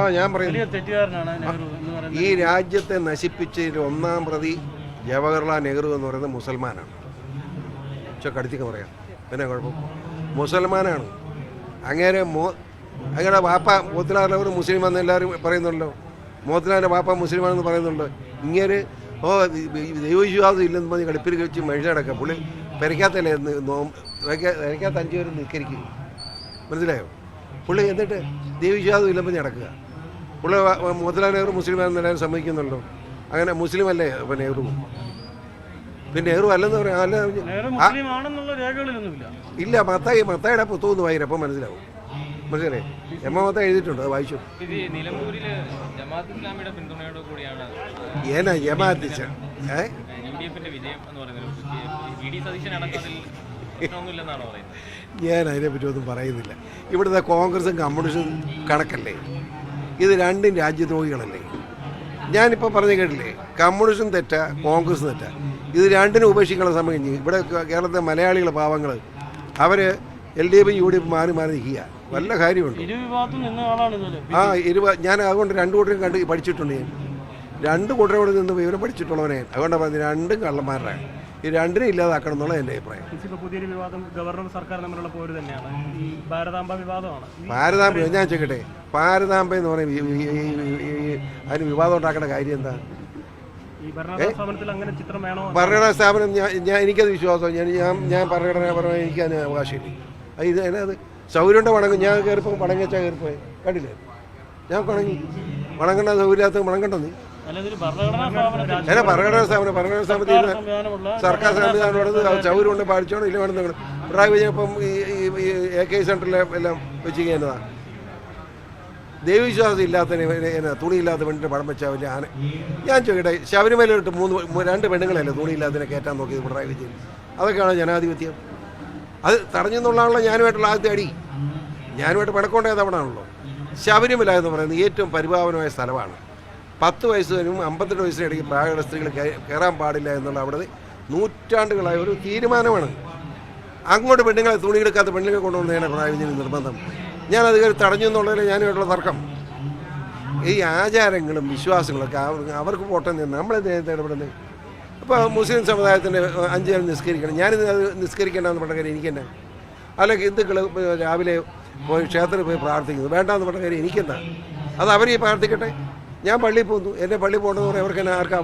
ആ ഞാൻ പറയുന്നു ഈ രാജ്യത്തെ നശിപ്പിച്ചതിൽ ഒന്നാം പ്രതി ജവഹർലാൽ നെഹ്റു എന്ന് പറയുന്നത് മുസൽമാനാണ്. പക്ഷെ കടുത്തിക്ക് പറയാം. പിന്നെ കുഴപ്പം? മുസൽമാനാണ്. അങ്ങനെ മോ അങ്ങനെ വാപ്പ മോത്തിലാറിലവർ മുസ്ലിം എന്ന് എല്ലാവരും പറയുന്നുണ്ടല്ലോ. മോത്തിലാറിന്റെ വാപ്പ മുസ്ലിമാണെന്ന് പറയുന്നുണ്ട്. ഇങ്ങനെ ഓ ദൈവവിശ്വാസം ഇല്ലെന്ന് പറഞ്ഞ് കടുപ്പിൽ വെച്ച് മനുഷ്യടക്കാം പുള്ളി പെരയ്ക്കാത്തല്ലേ പെരയ്ക്കാത്ത അഞ്ചു പേരും നിൽക്കരിക്കും മനസ്സിലായോ? പുള്ളി എന്നിട്ട് ദൈവവിശ്വാസം ഇല്ലെന്ന് പറഞ്ഞ് നടക്കുക. പുള്ളി മോത്തിലാൽ നെഹ്റു മുസ്ലിമാണെന്ന് എല്ലാവരും സമ്മതിക്കുന്നുണ്ടോ? അങ്ങനെ മുസ്ലിം അല്ലേ? അപ്പം നെഹ്റു. പിന്നെ നെഹ്റു അല്ലെന്ന് പറയാം അല്ല ഇല്ല മത്തായി മത്തായിയുടെ പുത്തകമൊന്ന് വായിരം അപ്പം മനസ്സിലാവും. മനസ്സിലായി എം മത്തായി എഴുതിയിട്ടുണ്ട് അത് വായിച്ചു. ഇത് നിലമ്പൂരിൽ ജമാഅത്ത് ഇസ്ലാമിയുടെ പിന്തുണയോട് കൂടിയാണ് ഏനാ ജമാഅത്തിച്ച ഏ? ഞാൻ അതിനെപ്പറ്റി ഒന്നും പറയുന്നില്ല. ഇവിടുത്തെ കോൺഗ്രസും കമ്മ്യൂണിസ്റ്റും കണക്കല്ലേ? ഇത് രണ്ടും രാജ്യദ്രോഹികളല്ലേ? ഞാനിപ്പോൾ പറഞ്ഞു കേട്ടില്ലേ? കമ്മ്യൂണിസ്റ്റും തെറ്റ കോൺഗ്രസ് തെറ്റ. ഇത് രണ്ടിനും ഉപേക്ഷിക്കാനുള്ള സമയം കഴിഞ്ഞ് ഇവിടെ കേരളത്തെ കേരളത്തിലെ മലയാളികൾ പാവങ്ങൾ അവർ എൽ ഡി എഫും യു ഡി എഫും മാറി മാറി നിൽക്കുക വല്ല കാര്യമുണ്ട്? ആ ഇരുപ ഞാൻ അതുകൊണ്ട് രണ്ടു കൂട്ടരും കണ്ട് പഠിച്ചിട്ടുണ്ട് ഞാൻ. രണ്ട് കൂട്ടരോട് നിന്ന് വിവരം പഠിച്ചിട്ടുള്ളവനെ അതുകൊണ്ടാണ് പറഞ്ഞത് രണ്ടും കള്ളന്മാരാണ് ഈ രണ്ടിനും ഇല്ലാതാക്കണം എന്നുള്ള എന്റെ അഭിപ്രായം. പുതിയൊരു വിവാദം ഗവർണർ സർക്കാർ തമ്മിലുള്ള പോര് തന്നെയാണ്. ഈ ഭാരതാംബ വിവാദമാണ്. ഭാരതാംബ ഞാൻ ചോദിക്കട്ടെ? ഭാരതാംബ എന്ന് പറയും അതിന് വിവാദം ഉണ്ടാക്കേണ്ട കാര്യം എന്താ? ഭരണഘടനാ ഭരണഘടനാ സ്ഥാപനം ഞാൻ എനിക്കത് വിശ്വാസം. ഞാൻ ഞാൻ ഞാൻ ഭരണഘടനാപരമായി എനിക്ക് അതിന് അവകാശമില്ല. ഇത് അതിനകത്ത് സൗകര്യമുണ്ട് വണങ്ങും. ഞാൻ കയറിപ്പോൾ വണങ്ങിച്ചാൽ കയറിപ്പോയി. കണ്ടില്ലേ? ഞാൻ വണങ്ങി. വണങ്ങണ്ട സൗകര്യമില്ലാത്ത വണങ്ങണ്ടെന്ന് അല്ല ഭരണഘടനാ സ്ഥാപനം ഭരണഘടനാ സ്ഥാപനം ഭരണഘടനാ സ്ഥാപനത്തിൽ സർക്കാർ സംവിധാനം സൗകര്യമുണ്ട് പാലിച്ചോണം ഇല്ല വേണം നിങ്ങൾ. പിണറായി വിജയൻ ഇപ്പം ഈ എ കെ സെന്ററിലെ എല്ലാം വെച്ച് ചെയ്യുന്നതാ ദൈവവിശ്വാസം ഇല്ലാത്ത തുണിയില്ലാത്ത പെണ്ണിന്റെ പടം വെച്ചാൽ വലിയ ആന. ഞാൻ ചോദിക്കട്ടെ ശബരിമലയിട്ട് മൂന്ന് രണ്ട് പെണ്ണുങ്ങളല്ലേ തുണിയില്ലാത്തതിനെ കയറ്റാൻ നോക്കിയത് പിണറായി വിജയൻ? അതൊക്കെയാണ് ജനാധിപത്യം? അത് തടഞ്ഞെന്നുള്ളതാണല്ലോ ഞാനുമായിട്ടുള്ള ആദ്യത്തെ അടി. ഞാനുമായിട്ട് പിണക്കൊണ്ടേ തവണാണല്ലോ ശബരിമല എന്ന് പറയുന്നത് ഏറ്റവും പരിഭാവനമായ സ്ഥലമാണ്. പത്ത് വയസ്സിനും അമ്പത്തെട്ട് വയസ്സിനിടയ്ക്ക് പ്രായമുള്ള സ്ത്രീകൾ കയ- കയറാൻ പാടില്ല എന്നുള്ള അവിടെ നൂറ്റാണ്ടുകളായ ഒരു തീരുമാനമാണ്. അങ്ങോട്ട് പെണ്ണുങ്ങളെ തുണിയെടുക്കാത്ത പെണ്ണുങ്ങളെ കൊണ്ടുവന്നതാണ് പിണറായി നിർബന്ധം. അത് കയറി തടഞ്ഞു എന്നുള്ളതിൽ ഞാനുമായിട്ടുള്ള തർക്കം. ഈ ആചാരങ്ങളും വിശ്വാസങ്ങളൊക്കെ അവർ- അവർക്ക് പോട്ടെ നമ്മളെന്ത് ഇടപെടുന്നത് അപ്പോൾ മുസ്ലിം സമുദായത്തിന്റെ അഞ്ച് നേരം നിസ്കരിക്കണം. ഞാനിത് അത് നിസ്കരിക്കേണ്ടെന്ന് പറഞ്ഞ കാര്യം എനിക്കെന്നെ അല്ല ഹിന്ദുക്കൾ രാവിലെ പോയി ക്ഷേത്രത്തിൽ പോയി പ്രാർത്ഥിക്കുന്നു. വേണ്ടാന്ന് പറഞ്ഞ കാര്യം എനിക്കെന്താ? അത് അവർ ഈ പ്രാർത്ഥിക്കട്ടെ? ഞാൻ പള്ളിയിൽ പോകുന്നു. എന്നെ പള്ളിയിൽ പോകണമെന്ന് പറയാൻ അവർക്ക് എന്നെ ആർക്കാ